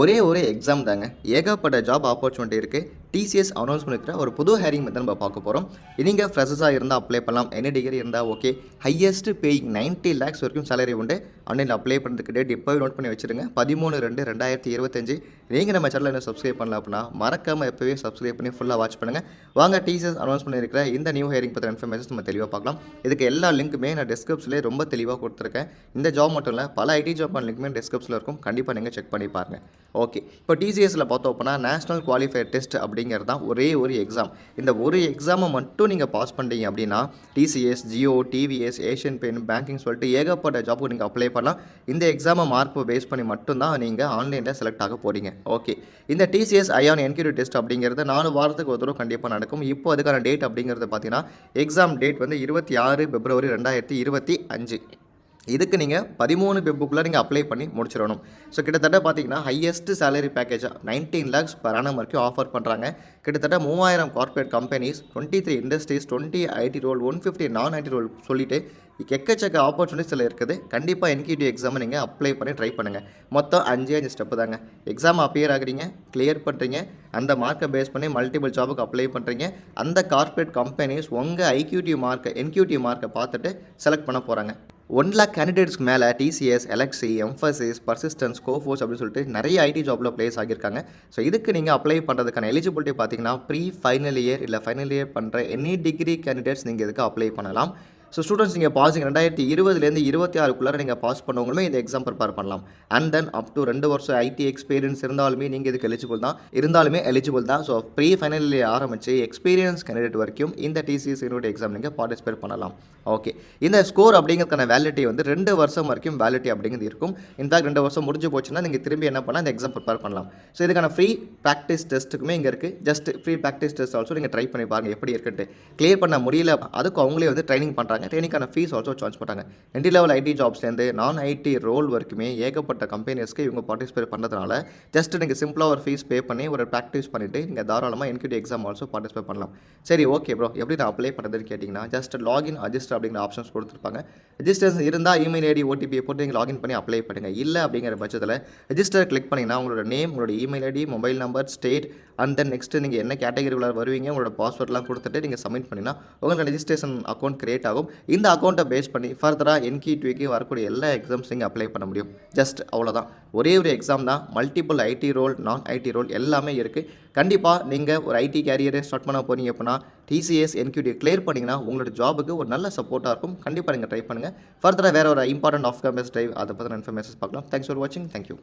ஒரே ஒரே எக்ஸாம் தாங்க. ஏகப்பட்ட ஜாப் ஆப்பர்ச்சுனிட்டி இருக்குது டிசிஎஸ் அனௌன்ஸ் பண்ணிருக்கிற ஒரு புது ஹேரிங் மெத்தட் நம்ம பார்க்க போகிறோம் நீங்கள் ஃப்ரெஷஸாக இருந்தால் அப்ளை பண்ணலாம். என்ன டிகிரி இருந்தால் ஓகே ஹையஸ்ட் பேயிங் 90 லேக்ஸ் வரைக்கும் சேலரி உண்டு. ஆன்லைனில் அப்ளை பண்ணுறதுக்கு டேட் இப்போவே நோட் பண்ணி வச்சுருங்க. பதிமூணு ரெண்டு ரெண்டாயிரத்தி இருபத்தஞ்சு. நீங்கள் நம்ம சேனலில் என்ன சப்ஸ்கிரைப் பண்ணலாம் அப்படின்னா மறக்காமல் எப்போவே சப்ஸ்கிரைப் பண்ணி ஃபுல்லாக வாட்ச் பண்ணுங்கள் வாங்க டிசிஎஸ் அனௌன்ஸ் பண்ணியிருக்கிற இந்த நியூ ஹேரிங் பற்றின இன்ஃபர்மேஷன் நம்ம தெளிவாக பார்க்கலாம். இதுக்கு எல்லா லிங்க்குமே நான் டெஸ்கிரிப்ஷன்லேயே ரொம்ப தெளிவாக கொடுத்துருக்கேன். இந்த ஜாப் மட்டும் இல்லை பல ஐடி ஜாப் லிங்க்குமே டெஸ்கிரிப்ஷனில் இருக்கும். கண்டிப்பாக நீங்கள் செக் பண்ணி பாருங்கள் ஓகே இப்போ டிசிஎஸில் பார்த்தோம் அப்படின்னா நேஷனல் குவாலிஃபயர் டெஸ்ட் அப்படிங்கிறது தான் ஒரே ஒரு எக்ஸாம் இந்த ஒரு எக்ஸாமை மட்டும் நீங்கள் பாஸ் பண்ணிட்டீங்க அப்படின்னா TCS Jio TVS Asian Paints banking சொல்லிட்டு ஏகப்பட்ட ஜாப்புக்கு நீங்கள் அப்ளை பண்ணலாம். இந்த எக்ஸாமை மார்க் பேஸ் பண்ணி மட்டும்தான் நீங்கள் ஆன்லைனில் செலக்ட் ஆக போகிறீங்க ஓகே இந்த டிசிஎஸ் ஐயான் என்கியூரி டெஸ்ட் அப்படிங்கிறது நாலு வாரத்துக்கு ஒரு தடவை கண்டிப்பாக நடக்கும். இப்போ அதுக்கான டேட் அப்படிங்கிறது பார்த்தீங்கன்னா எக்ஸாம் டேட் வந்து இருபத்தி ஆறு பிப்ரவரி ரெண்டாயிரத்தி இருபத்தி அஞ்சு. இதுக்கு நீங்கள் பதிமூணு பெப்புக்குள்ளே நீங்கள் அப்ளை பண்ணி முடிச்சிடணும். ஸோ கிட்டத்தட்ட பார்த்தீங்கன்னா ஹையஸ்ட் சேலரி பேக்கேஜாக நைன்டீன் லேக்ஸ் பர் ஆனம் வரைக்கும் ஆஃபர் பண்ணுறாங்க கிட்டத்தட்ட மூவாயிரம் corporate companies twenty three industries twenty IT role one fifty non IT role சொல்லிட்டு எக்கச்சக்க ஆப்பர்ச்சுனிட்டிஸில் இருக்குது. கண்டிப்பாக என்கியூடி எக்ஸாமை நீங்கள் அப்ளை பண்ணி ட்ரை பண்ணுங்கள் மொத்தம் அஞ்சு அஞ்சு ஸ்டெப்பு தாங்க. எக்ஸாம் அப்பியர் ஆகுறீங்க கிளியர் பண்ணுறீங்க அந்த மார்க்கை பேஸ் பண்ணி மல்டிபிள் ஜாபுக்கு அப்ளை பண்ணுறீங்க அந்த கார்ப்பரேட் கம்பெனிஸ் உங்கள் ஐக்யூடி மார்க்கை என்கியூடி மார்க்கை பார்த்துட்டு செலக்ட் பண்ண போகிறாங்க ஒன் லேக் கேண்டிடேட்ஸ்க்கு மேலே TCS Elxsi Mphasis Persistent Coforge அப்படின்னு சொல்லிட்டு நிறைய ஐடி ஜாப்பில் ப்ளேஸ் ஆகியிருக்காங்க. ஸோ இதுக்கு நீங்கள் அப்ளை பண்ணுறதுக்கான எலிஜிபிலிட்டி பார்த்தீங்கன்னா ப்ரீ ஃபைனல் இயர் இல்லை ஃபைனல் இயர் பண்ணுற எனி டிகிரி கேண்டிடேட்ஸ் நீங்கள் இதுக்கு அப்ளை பண்ணலாம். ஸோ ஸ்டூடெண்ட்ஸ் நீங்கள் பாசிங் ரெண்டாயிரத்தி இருபதுலேருந்து இருபத்தி ஆறுக்குள்ளார நீங்கள் பாஸ் பண்ணவங்களுமே இந்த எக்ஸாம் ப்ரிப்பேர் பண்ணலாம். அண்ட் தென் அப் டு ரெண்டு வருஷம் ஐடி எக்ஸ்பீரியன்ஸ் இருந்தாலுமே நீங்கள் இதுக்கு எலிஜிபிள் தான். இருந்தாலுமே எலிஜிபிள் தான். ஸோ ப்ரீ ஃபைனல் ஆரம்பித்து எக்ஸ்பீரியன்ஸ் கேண்டிடேட் வரைக்கும் இந்த டிசிஎஸ் யூனிட் எக்ஸாம் நீங்கள் பார்ட்டிசிபேட் பண்ணலாம். ஓகே இந்த ஸ்கோர் அப்படிங்கிறதுக்கான வேலிட்டி வந்து ரெண்டு வருஷம் வரைக்கும் வேலிட்டி அப்படிங்கிறது இருக்கும். இன்ஃபேக்ட் ரெண்டு வருஷம் முடிஞ்சு போச்சுன்னா நீங்கள் திரும்பி என்ன பண்ணால் இந்த எக்ஸாம் ப்ரிப்பேர் பண்ணலாம். ஸோ இதுக்கான ஃப்ரீ ப்ராக்டிஸ் டெஸ்ட்டுக்குமே இங்கே இருக்குது just free practice test also நீங்கள் ட்ரை பண்ணி பாருங்கள் எப்படி இருக்குன்ட்டு. கிளியர் பண்ண முடியல. அதுக்கு அவங்களே வந்து ட்ரைனிங் பண்ணுறாங்க ட்ரைனிங்கான ஃபீஸ் ஆல்சோ சார்ஜ் பண்ணுறாங்க என்ட்ரி லெவல் ஐடி ஜாப்ஸ்லேருந்து நான் ஐடி ரோல் வரைக்குமே ஏகப்பட்ட கம்பெனிஸ்க்கு இவங்க பார்ட்டிசிபேட் பண்ணுறதுனால ஜஸ்ட் நீங்கள் சிம்பிளாக ஒரு ஃபீஸ் பே பண்ணி ஒரு ப்ராக்டிஸ் பண்ணிவிட்டு நீங்கள் தாராளமாக என்கிட்ட எக்ஸாம் ஆல்சோ பார்ட்டிசிபேட் பண்ணலாம். சரி ஓகே ப்ரோ எப்படி நான் அப்ளை பண்ணுறதுன்னு கேட்டிங்கன்னா ஜஸ்ட் லாகின் அஜிஸ்டர் அப்படிங்கிற ஆப்ஷன்ஸ் கொடுத்துருப்பாங்க. ரெஜிஸ்டர்ஸ் இருந்தால் இமெயில் ஐடி ஓடிபியை போட்டு நீங்கள் லாகின் பண்ணி அப்ளை பண்ணுங்கள் இல்லை அப்படிங்கிற பட்சத்தில் ரெஜிஸ்டர் கிளிக் பண்ணிங்கன்னா உங்களோட நேம் உங்களோட email ID mobile number state and then next நீங்கள் என்ன கேட்டகரிக்குள்ள வருவீங்க உங்களோட பாஸ்வேர்ட்லாம் கொடுத்துட்டு நீங்கள் சப்மிட் பண்ணினா உங்களுக்கு ரெஜிஸ்ட்ரேஷன் அக்கௌண்ட் கிரியேட் ஆகும். இந்த அக்கௌண்ட்டை பேஸ் பண்ணி ஃபர்தராக என்கிடிவிக்கு வரக்கூடிய எல்லா எக்ஸாம்ஸ் நீங்கள் அப்ளை பண்ண முடியும். ஜஸ்ட் அவ்வளோதான் ஒரே ஒரு எக்ஸாம் தான். Multiple IT role non IT role எல்லாமே இருக்குது கண்டிப்பாக நீங்கள் ஒரு ஐடி கேரியரை ஸ்டார்ட் பண்ண போனீங்க அப்படின்னா டிசிஎஸ் என்கியூடியை கிளியர் பண்ணிங்கன்னா உங்களோட ஜாபுக்கு ஒரு நல்ல சப்போர்ட்டாக இருக்கும். கண்டிப்பாக நீங்கள் ட்ரை பண்ணுங்கள் ஃபர்தராக வேறு ஒரு இம்பார்ட்டன்ட் ஆஃப் கேம்பஸ் ட்ரைவ் அதை பற்றின இன்ஃபர்மேஷன்ஸ் பார்க்கலாம். தேங்க்ஸ் ஃபார் வாட்சிங் தேங்க்யூ